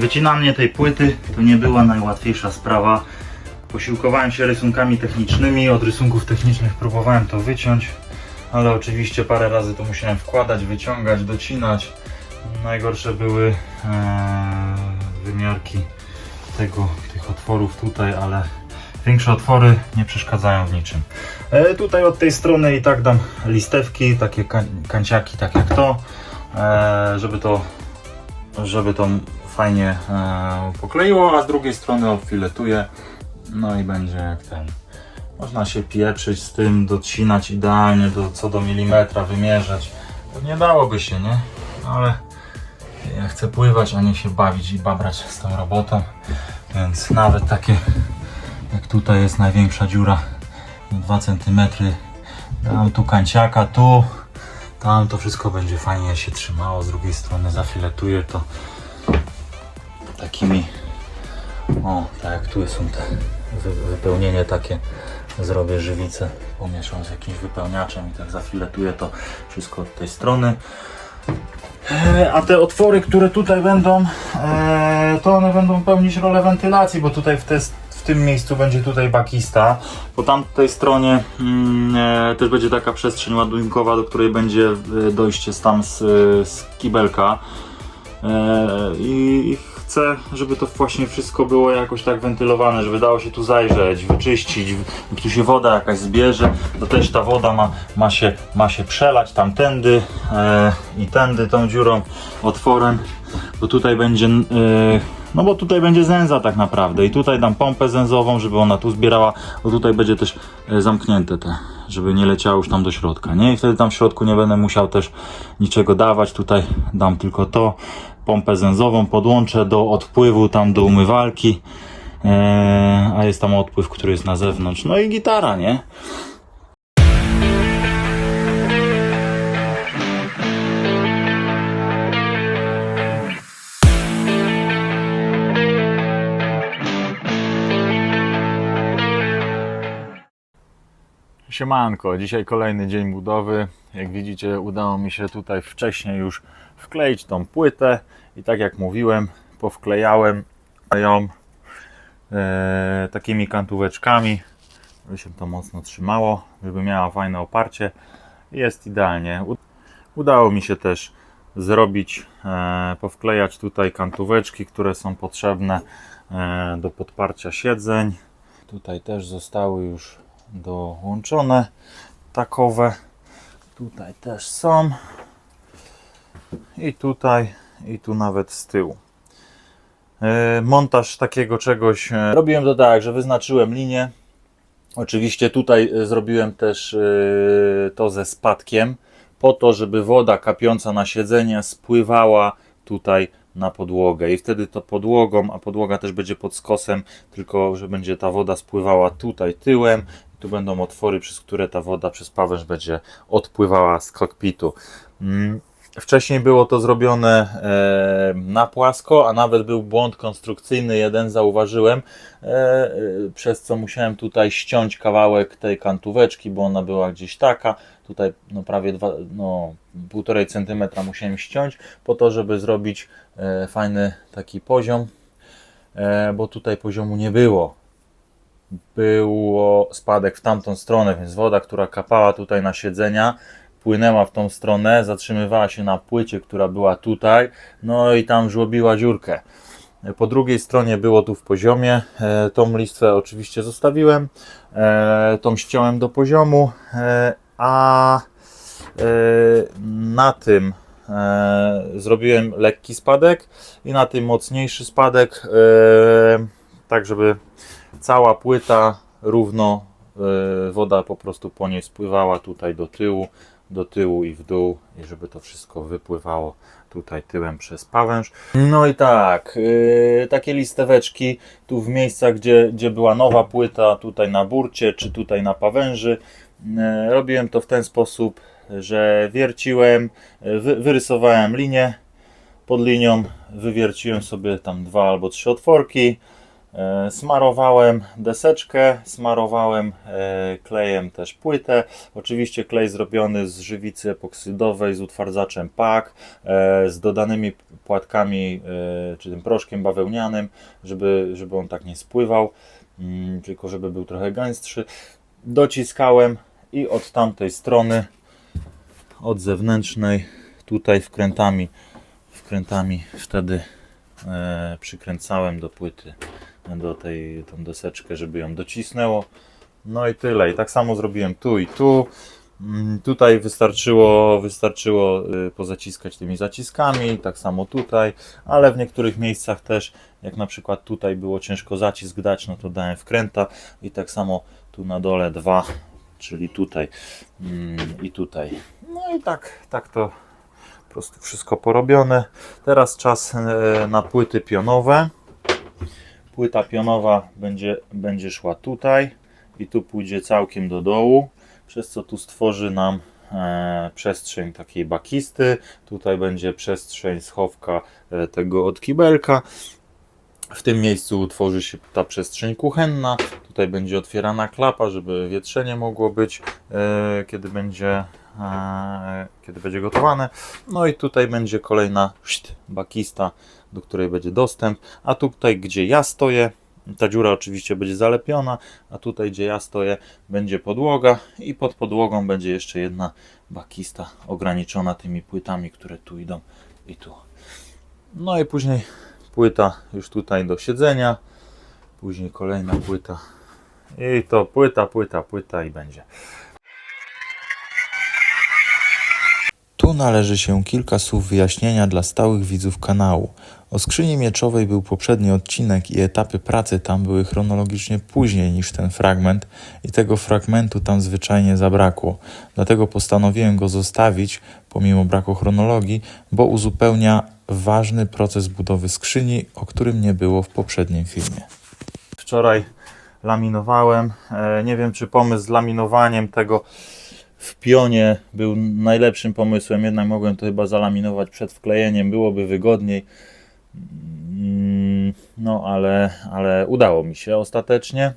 Wycinanie tej płyty to nie była najłatwiejsza sprawa. Posiłkowałem się rysunkami technicznymi, od rysunków technicznych próbowałem to wyciąć, ale oczywiście parę razy to musiałem wkładać, wyciągać, docinać. Najgorsze były e, wymiarki tego, tych otworów tutaj, ale większe otwory nie przeszkadzają w niczym. E, tutaj od tej strony i tak dam listewki, takie kan kanciaki, tak jak to, e, żeby to żeby to fajnie e, pokleiło, a z drugiej strony obfiletuję. No i będzie jak ten. Można się pieprzyć z tym, docinać idealnie, do, co do milimetra wymierzać. Nie dałoby się, nie? Ale ja chcę pływać, a nie się bawić i babrać z tą robotą. Więc nawet takie, jak tutaj jest największa dziura, 2 cm. Dam tu kanciaka, tu, tam to wszystko będzie fajnie się trzymało. Z drugiej strony zafiletuję to takimi, o, tak jak tu są te wy, wypełnienie takie. Zrobię żywicę, pomieszam z jakimś wypełniaczem i tak zafiletuję to wszystko od tej strony. E, A te otwory, które tutaj będą, e, to one będą pełnić rolę wentylacji, bo tutaj w, te, w tym miejscu będzie tutaj bakista. Po tamtej stronie mm, e, też będzie taka przestrzeń ładunkowa, do której będzie dojście tam z, z kibelka. E, I chcę, żeby to właśnie wszystko było jakoś tak wentylowane, żeby dało się tu zajrzeć, wyczyścić, tu się woda jakaś zbierze, to też ta woda ma, ma, się, ma się przelać tamtędy e, i tędy tą dziurą, otworem, bo tutaj będzie, e, no bo tutaj będzie zęza tak naprawdę i tutaj dam pompę zęzową, żeby ona tu zbierała, bo tutaj będzie też e, zamknięte te, żeby nie leciało już tam do środka, nie? I wtedy tam w środku nie będę musiał też niczego dawać, tutaj dam tylko to, pompę zęzową podłączę do odpływu tam do umywalki, e, a jest tam odpływ, który jest na zewnątrz, no i gitara, nie? Siemanko, dzisiaj kolejny dzień budowy. Jak widzicie, udało mi się tutaj wcześniej już wkleić tą płytę i tak jak mówiłem, powklejałem ją e, takimi kantóweczkami, żeby się to mocno trzymało, żeby miała fajne oparcie. Jest idealnie. Udało mi się też zrobić, e, powklejać tutaj kantóweczki, które są potrzebne e, do podparcia siedzeń. Tutaj też zostały już dołączone takowe. Tutaj też są. I tutaj, i tu nawet z tyłu. E, Montaż takiego czegoś. e, Robiłem to tak, że wyznaczyłem linię. Oczywiście tutaj e, zrobiłem też to ze spadkiem, po to, żeby woda kapiąca na siedzenie spływała tutaj na podłogę i wtedy to podłogą, a podłoga też będzie pod skosem, tylko że będzie ta woda spływała tutaj tyłem. Tu będą otwory, przez które ta woda przez pawęż będzie odpływała z kokpitu. Mm, Wcześniej było to zrobione e, na płasko, a nawet był błąd konstrukcyjny, jeden zauważyłem, e, e, przez co musiałem tutaj ściąć kawałek tej kantóweczki, bo ona była gdzieś taka. Tutaj no, prawie dwa, no, 1,5 cm musiałem ściąć, po to, żeby zrobić fajny taki poziom, bo tutaj poziomu nie było było spadek w tamtą stronę, więc woda, która kapała tutaj na siedzenia, płynęła w tą stronę, zatrzymywała się na płycie, która była tutaj, no i tam żłobiła dziurkę. Po drugiej stronie było tu w poziomie, e, tą listwę oczywiście zostawiłem, e, tą ściąłem do poziomu, e, a na tym zrobiłem lekki spadek i na tym mocniejszy spadek, tak żeby cała płyta równo e, woda po prostu po niej spływała tutaj do tyłu, do tyłu i w dół i żeby to wszystko wypływało tutaj tyłem przez pawęż. No i tak, e, takie listeweczki tu w miejscach, gdzie, gdzie była nowa płyta, tutaj na burcie czy tutaj na pawęży. E, Robiłem to w ten sposób, że wierciłem, wy, wyrysowałem linię, pod linią wywierciłem sobie tam dwa albo trzy otworki, Smarowałem deseczkę, smarowałem e, klejem też płytę. Oczywiście klej zrobiony z żywicy epoksydowej z utwardzaczem PAK, e, z dodanymi płatkami, e, czy tym proszkiem bawełnianym, żeby, żeby on tak nie spływał, mm, tylko żeby był trochę gęstszy. Dociskałem i od tamtej strony, od zewnętrznej, tutaj wkrętami, wkrętami wtedy e, przykręcałem do płyty do tej tą deseczkę, żeby ją docisnęło. No i tyle. I tak samo zrobiłem tu i tu. Mm, Tutaj wystarczyło, wystarczyło y, pozaciskać tymi zaciskami, tak samo tutaj, ale w niektórych miejscach też, jak na przykład tutaj było ciężko zacisk dać, no to dałem wkręta i tak samo tu na dole dwa, czyli tutaj mm, i tutaj. No i tak, tak to po prostu wszystko porobione. Teraz czas e, na płyty pionowe. Płyta pionowa będzie, będzie szła tutaj i tu pójdzie całkiem do dołu, przez co tu stworzy nam e, przestrzeń takiej bakisty. Tutaj będzie przestrzeń schowka e, tego od kibelka. W tym miejscu utworzy się ta przestrzeń kuchenna. Tutaj będzie otwierana klapa, żeby wietrzenie mogło być, e, kiedy będzie, kiedy będzie gotowane. No i tutaj będzie kolejna bakista, do której będzie dostęp. A tutaj, gdzie ja stoję, ta dziura oczywiście będzie zalepiona, a tutaj, gdzie ja stoję, będzie podłoga i pod podłogą będzie jeszcze jedna bakista ograniczona tymi płytami, które tu idą i tu. No i później płyta już tutaj do siedzenia, później kolejna płyta i to płyta, płyta, płyta i będzie. Tu należy się kilka słów wyjaśnienia dla stałych widzów kanału. O skrzyni mieczowej był poprzedni odcinek i etapy pracy tam były chronologicznie później niż ten fragment i tego fragmentu tam zwyczajnie zabrakło. Dlatego postanowiłem go zostawić pomimo braku chronologii, bo uzupełnia ważny proces budowy skrzyni, o którym nie było w poprzednim filmie. wczoraj laminowałem. E, Nie wiem, czy pomysł z laminowaniem tego w pionie był najlepszym pomysłem. Jednak mogłem to chyba zalaminować przed wklejeniem, byłoby wygodniej. Mm, No, ale, ale udało mi się ostatecznie.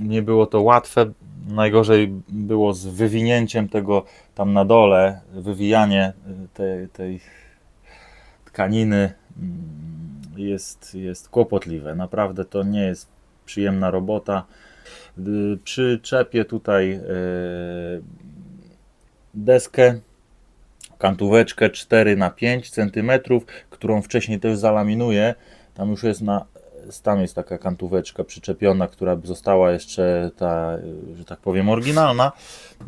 Nie było to łatwe. Najgorzej było z wywinięciem tego tam na dole, wywijanie y, tej, tej tkaniny mm, jest, jest kłopotliwe. Naprawdę to nie jest przyjemna robota. Y, Przyczepię tutaj y, deskę, kantóweczkę 4 na 5 cm, którą wcześniej też zalaminuję. Tam już jest na tam jest taka kantóweczka przyczepiona, która została jeszcze ta, że tak powiem, oryginalna.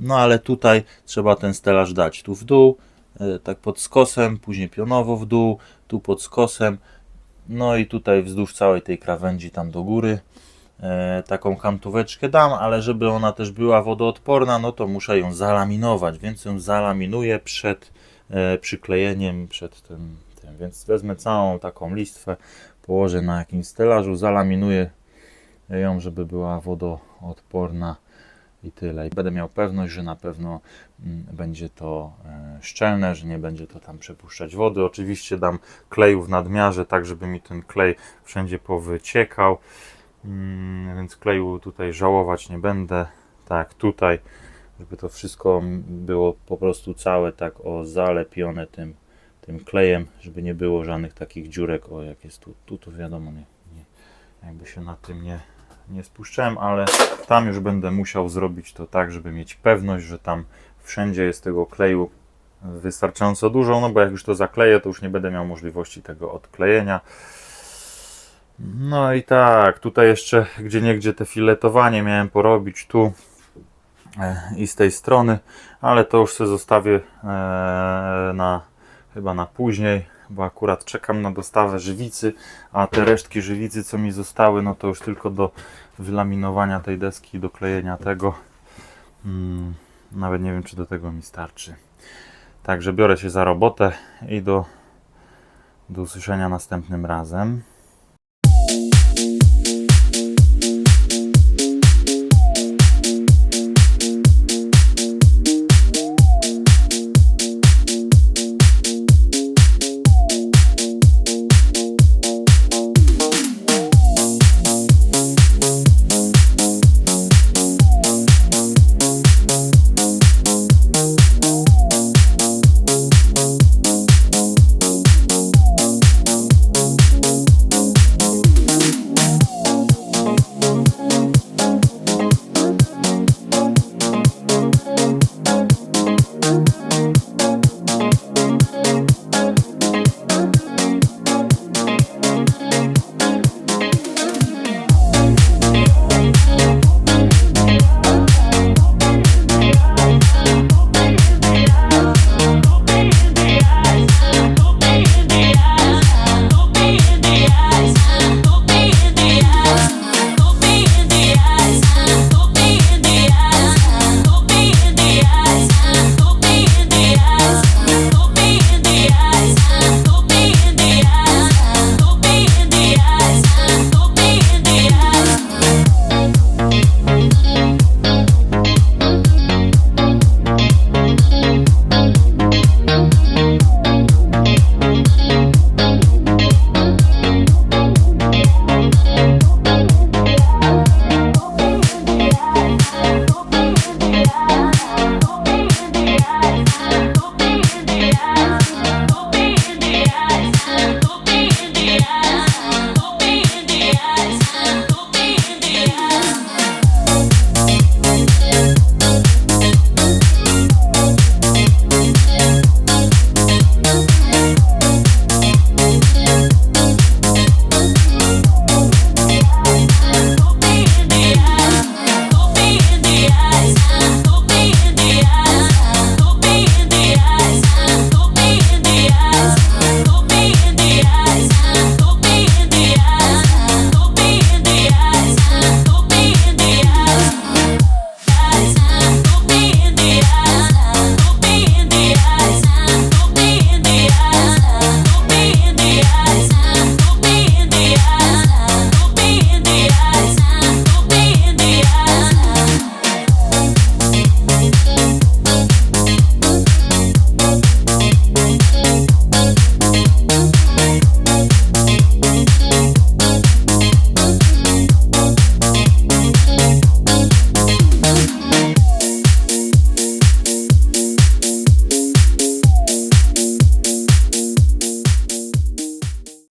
No ale tutaj trzeba ten stelaż dać tu w dół, y, tak pod skosem, później pionowo w dół, tu pod skosem. No i tutaj wzdłuż całej tej krawędzi tam do góry e, taką kantóweczkę dam, ale żeby ona też była wodoodporna, no to muszę ją zalaminować, więc ją zalaminuję przed e, przyklejeniem, przed tym, tym. Więc wezmę całą taką listwę, położę na jakimś stelażu, zalaminuję ją, żeby była wodoodporna i tyle. I będę miał pewność, że na pewno mm, będzie to e, szczelne, że nie będzie to tam przepuszczać wody. Oczywiście dam kleju w nadmiarze, tak żeby mi ten klej wszędzie powyciekał. Mm, Więc kleju tutaj żałować nie będę. Tak, tutaj, żeby to wszystko było po prostu całe tak o zalepione tym, tym klejem, żeby nie było żadnych takich dziurek. O, jak jest tu, tu to wiadomo, nie, nie, jakby się na tym nie, nie spuszczałem, ale tam już będę musiał zrobić to tak, żeby mieć pewność, że tam wszędzie jest tego kleju wystarczająco dużo, no bo jak już to zakleję, to już nie będę miał możliwości tego odklejenia. No i tak, tutaj jeszcze gdzie niegdzie te filetowanie miałem porobić tu e, i z tej strony, ale to już sobie zostawię e, na chyba na później, bo akurat czekam na dostawę żywicy, a te resztki żywicy co mi zostały, no to już tylko do wylaminowania tej deski, do klejenia tego. Mm, nawet nie wiem czy do tego mi starczy. Także biorę się za robotę i do, do usłyszenia następnym razem.